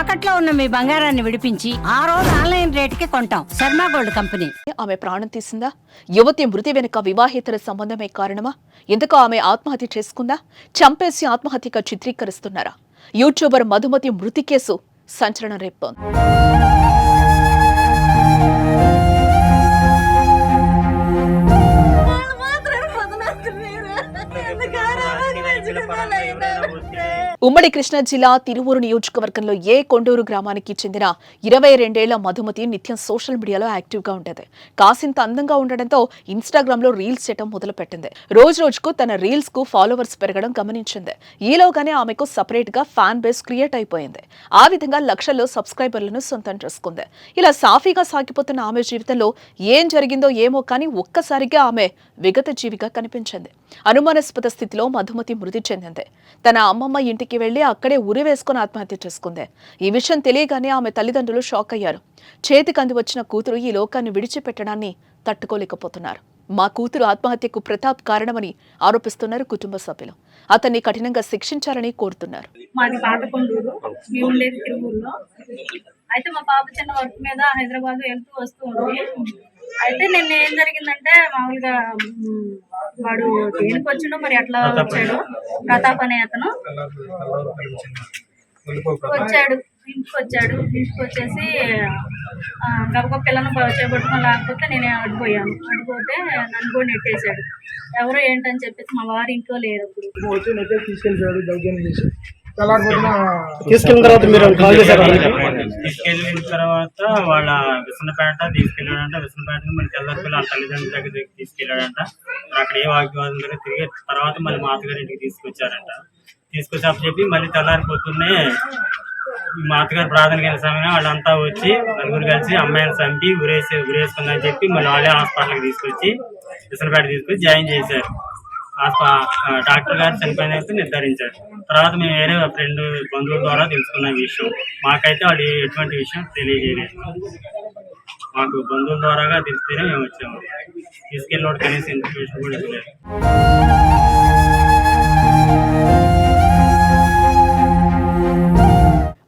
తాకట్లో ఉన్న మీ బంగారాన్ని విడిపించి ఆ రోజు ఆన్లైన్ రేటుకి కొంటాం. Sharma gold company. ఆమె ప్రాణం తీసిందా? యువతి మృతి వెనుక వివాహేతర సంబంధమే కారణమా? ఎందుకు ఆమె ఆత్మహత్య చేసుకుందా? చంపేసి ఆత్మహత్యగా చిత్రీకరిస్తున్నారా? యూట్యూబర్ మధుమతి మృతి కేసు సంచలనం రేపుతోంది ఉమ్మడి కృష్ణా జిల్లా తిరువూరు నియోజకవర్గంలో ఏ కొండూరు గ్రామానికి చెందిన ఇరవై రెండేళ్ళ మధుమతి నిత్యం సోషల్ మీడియాలో యాక్టివ్గా ఉండేది. కాసింత అందంగా ఉండడంతో ఇన్స్టాగ్రామ్లో రీల్స్ చేయడం మొదలు పెట్టింది రోజు రోజుకు తన రీల్స్కు ఫాలోవర్స్ పెరగడం గమనించింది. ఈలోగానే ఆమెకు సపరేట్గా ఫ్యాన్ బేస్ క్రియేట్ అయిపోయింది. ఆ విధంగా లక్షల్లో సబ్స్క్రైబర్లను సొంతం చేసుకుంది. ఇలా సాఫీగా సాగిపోతున్న ఆమె జీవితంలో ఏం జరిగిందో ఏమో కానీ ఒక్కసారిగా ఆమె విగత జీవిగా కనిపించింది. అనుమానాస్పద స్థితిలో మధుమతి మృతి చెందింది. తన అమ్మమ్మ ఇంటికి వెళ్ళి అక్కడే ఉరి వేసుకుని ఆత్మహత్య చేసుకుంది. ఈ విషయం తెలియగానే ఆమె తల్లిదండ్రులు షాక్ అయ్యారు. చేతికి అంది వచ్చిన కూతురు ఈ లోకాన్ని విడిచిపెట్టడాన్ని తట్టుకోలేకపోతున్నారు. మా కూతురు ఆత్మహత్యకు ప్రతాప్ కారణమని ఆరోపిస్తున్నారు కుటుంబ సభ్యులు. అతన్ని కఠినంగా శిక్షించాలని కోరుతున్నారు. అయితే మా పాప చిన్న వర్క్ మీద హైదరాబాద్ వెళ్తూ వస్తూ ఉంది. అయితే నిన్న ఏం జరిగిందంటే మామూలుగా వాడు దేనికి వచ్చిండో మరి ఎట్లా వచ్చాడు. ప్రతాప్ అనే అతను. వచ్చాడు. ఇంటికి వచ్చాడు. ఇంటికి వచ్చేసి పిల్లను బ- చేపట్టుకొని లేకపోతే నేను అడిపోయాను అడిపోతే నన్ను కూడా నెట్టేశాడు. ఎవరు ఏంటని చెప్పేసి మా వారి ఇంట్లో లేరు అప్పుడు. తీసుకెళ్ళిన తర్వాత మీరు కాల్ చేశారా? తీసుకెళ్ళిన తర్వాత వాళ్ళ విసనపేట తీసుకెళ్ళాడంట. విసనపేట మళ్ళీ మరి తెల్లపిల్ల వాళ్ళ తల్లిదండ్రుల దగ్గర తీసుకెళ్ళాడంట. అక్కడ ఏ వాగ్వాదం దగ్గర తిరిగి తర్వాత మళ్ళీ మా అత్తగారి ఇంటికి తీసుకొచ్చారంట. తీసుకొచ్చి చెప్పి మళ్ళీ తెల్లారిపోతున్నే పొద్దున్నే మా అత్తగారు ప్రాథమిక సమయం వాళ్ళంతా వచ్చి నలుగురు కలిసి అమ్మాయిని చంపి ఉరేసి ఉరేసుకుందని చెప్పి మళ్ళీ వాళ్ళే హాస్పిటల్కి తీసుకొచ్చి విసనపేట తీసుకొచ్చి జాయిన్ చేశారు. డాక్టర్ గారు చనిపోయినట్టు నిర్ధారించారు. తర్వాత మేము వేరే ఫ్రెండ్ బంధువుల ద్వారా తెలుసుకున్న విషయం. మాకైతే వాళ్ళు ఎటువంటి విషయం తెలియజేయలేదు. మాకు బంధువుల ద్వారాగా తెలిస్తేనే మేము వచ్చాము. తీసుకెళ్ళినోడు కనీసం ఇన్ఫర్మేషన్ కూడా ఇవ్వలేదు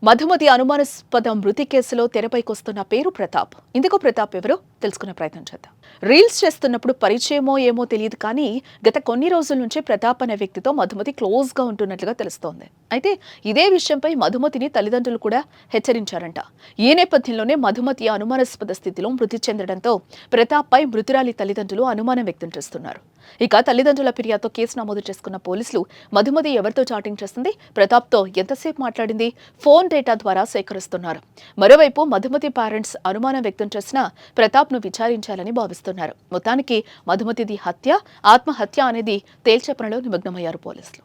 మధుమతి అనుమానాస్పద మృతి కేసులో తెరపైకొస్తున్న పేరు ప్రతాప్. ఇందుకు ప్రతాప్ ఎవరో? తెలుసుకునే ప్రయత్నం చేద్దాం. రీల్స్ చేస్తున్నప్పుడు పరిచయమో ఏమో తెలియదు కానీ గత కొన్ని రోజుల నుంచే ప్రతాప్ అనే వ్యక్తితో మధుమతి క్లోజ్గా ఉంటున్నట్లుగా తెలుస్తోంది. అయితే ఇదే విషయంపై మధుమతిని తల్లిదండ్రులు కూడా హెచ్చరించారంట. ఈ నేపథ్యంలోనే మధుమతి అనుమానాస్పద స్థితిలో మృతి చెందడంతో ప్రతాప్ పై మృతురాలి తల్లిదండ్రులు అనుమానం వ్యక్తం చేస్తున్నారు. ఇక తల్లిదండ్రుల ఫిర్యాదుతో కేసు నమోదు చేసుకున్న పోలీసులు మధుమతి ఎవరితో చాటింగ్ చేస్తుంది? ప్రతాప్తో ఎంతసేపు మాట్లాడింది? ఫోన్ డేటా ద్వారా సేకరిస్తున్నారు. మరోవైపు మధుమతి పేరెంట్స్ అనుమానం వ్యక్తం చేసిన ప్రతాప్ను విచారించాలని భావిస్తున్నారు. మొత్తానికి మధుమతిది హత్య ఆత్మహత్య అనేది తేల్చే పనిలో నిమగ్నమయ్యారు పోలీసులు.